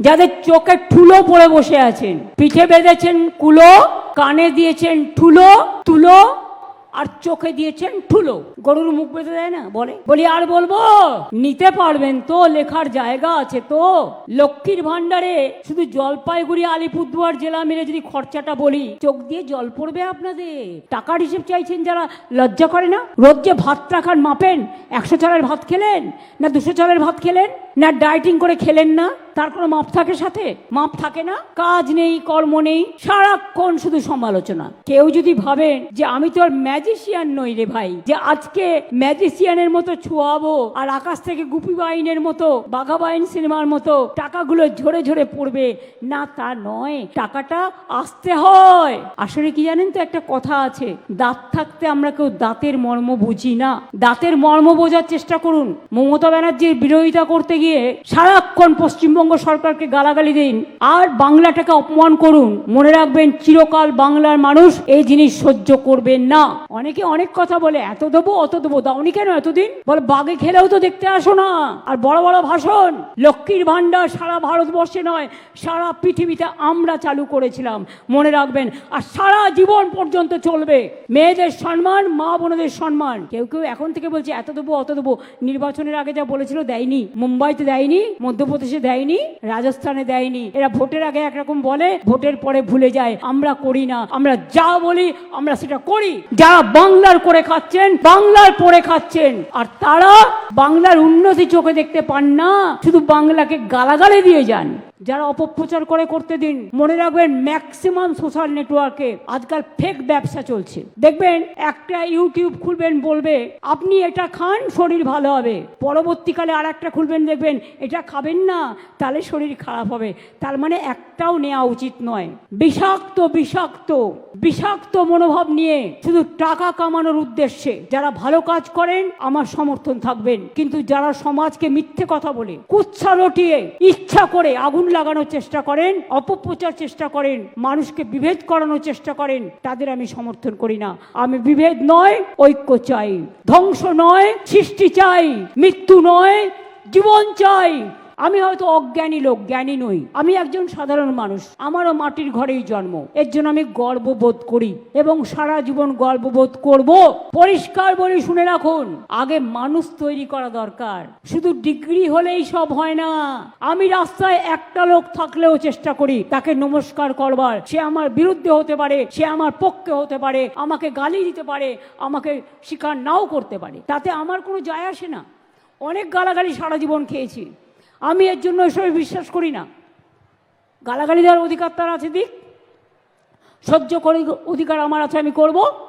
যাদের চোখে ঠুলো পড়ে বসে আছেন পিঠে বেঁধেছেন কুলো কানে দিয়েছেন ঠুলো তুলো আর চোখে দিয়েছেন ঠুলো। গরুর মুখ বেঁধে দেয় না? বলে। বলি, আর বলব, নিতে পারবেন তো, লেখার জায়গা আছে তো। লক্ষ্মীর ভান্ডারে শুধু জলপাইগুড়ি, আলিপুরদুয়ার জেলা মিলে যদি খরচাটা বলি, চোখ দিয়ে জল পড়বে আপনাদের। টাকার হিসেব চাইছেন যারা, লজ্জা করে না? রোজ যে ভাত রাখার মাপেন, একশো চালের ভাত খেলেন, না দুশো চালের ভাত খেলেন, না ডায়েটিং করে খেলেন না? তার কোনো মাপ থাকে সাথে? মাপ থাকে না? কাজ নেই, কর্ম নেই, সারাক্ষণ শুধু সমালোচনা। কেউ যদি ভাবেন যে, আমি তো আর ম্যাজিশিয়ান নই রে ভাই, যে আজকে ম্যাজিশিয়ানের মতো ছোঁয়াবো আর আকাশ থেকে গুপি বাইনের মতো, বাঘা বাইন সিনেমার মতো টাকাগুলো ঝরে ঝরে পড়বে। না, তা নয়, টাকাটা আসতে হয়। আসলে কি জানেন তো, একটা কথা আছে, দাঁত থাকতে আমরা কেউ দাঁতের মর্ম বুঝি না। দাঁতের মর্ম বোঝার চেষ্টা করুন। মমতা ব্যানার্জির বিরোধিতা করতে গিয়ে সারাক্ষণ পশ্চিমবঙ্গ সরকারকে গালাগালি দিন আর বাংলাটাকে অপমান করুন। মনে রাখবেন, চিরকাল বাংলার মানুষ এই জিনিস সহ্য করবেন না। অনেকে অনেক কথা বলে, এত দেবো, অত দেবো। দাওনি কেন এতদিন? বলে, বাগে খেলেও তো দেখতে আসো না। আর বড় বড় ভাষণ, লক্ষ্মীর ভান্ডার সারা ভারতবর্ষে নয়, সারা পৃথিবীতে আমরা চালু করেছিলাম। মনে রাখবেন, আর সারা জীবন পর্যন্ত চলবে। মেয়েদের সম্মান, মা বোনদের সম্মান। কেউ কেউ এখন থেকে বলছে, এত দেবো, অত দেবো। নির্বাচনের আগে যা বলেছিল দেয়নি। মুম্বাইতে দেয়নি, মধ্যপ্রদেশে দেয়নি, রাজস্থানে দেয়নি। এরা ভোটের আগে একরকম বলে, ভোটের পরে ভুলে যায়, আমরা করি না, আমরা যা বলি, আমরা সেটা করি। যারা বাংলার করে খাচ্ছেন, বাংলার পরে খাচ্ছেন। আর তারা বাংলার উন্নতি চোখে দেখতে পান না, শুধু বাংলাকে গালাগালে দিয়ে যান। যারা অপপ্রচার করে করতে দিন, মনে রাখবেন ম্যাক্সিমাম সোশ্যাল নেটওয়ার্কে আজকাল ফেক ব্যবসা চলছে। দেখবেন একটা ইউটিউব খুলবেন বলবে, আপনি এটা খান, শরীর ভালো হবে। পরবর্তীকালে আর একটা খুলবেন, দেখবেন, এটা খাবেন না, তাহলে শরীর খারাপ হবে। তার মানে একটাও নেওয়া উচিত নয়। বিষাক্ত বিষাক্ত বিষাক্ত মনোভাব নিয়ে শুধু টাকা কামানোর উদ্দেশ্যে যারা ভালো কাজ করেন, আমার সমর্থন থাকবেন। কিন্তু যারা সমাজকে মিথ্যে কথা বলে কুচ্ছা রটিয়ে ইচ্ছা করে আগুন লাগানোর চেষ্টা করেন, অপপ্রচার চেষ্টা করেন, মানুষকে বিভেদ করানোর চেষ্টা করেন, তাদের আমি সমর্থন করি না। আমি বিভেদ নয়, ঐক্য চাই। ধ্বংস নয়, সৃষ্টি চাই। মৃত্যু নয়, জীবন চাই। আমি হয়তো অজ্ঞানী লোক, জ্ঞানী নই। আমি একজন সাধারণ মানুষ। আমারও মাটির ঘরেই জন্ম। এর জন্য আমি গর্ববোধ করি এবং সারা জীবন গর্ববোধ করব। পরিষ্কার বলে, শুনে রাখুন, আগে মানুষ তৈরি করা দরকার। শুধু ডিগ্রি হলেই সব হয় না। আমি রাস্তায় একটা লোক থাকলেও চেষ্টা করি তাকে নমস্কার করবার। সে আমার বিরুদ্ধে হতে পারে, সে আমার পক্ষে হতে পারে, আমাকে গালি দিতে পারে, আমাকে স্বীকার নাও করতে পারে। তাতে আমার কোনো যায় আসে না। অনেক গালাগালি সারা জীবন খেয়েছি। আমি এর জন্য এসবে বিশ্বাস করি না। গালাগালি দেওয়ার অধিকার তার আছে, দিক। সহ্য করে অধিকার আমার আছে, আমি করব।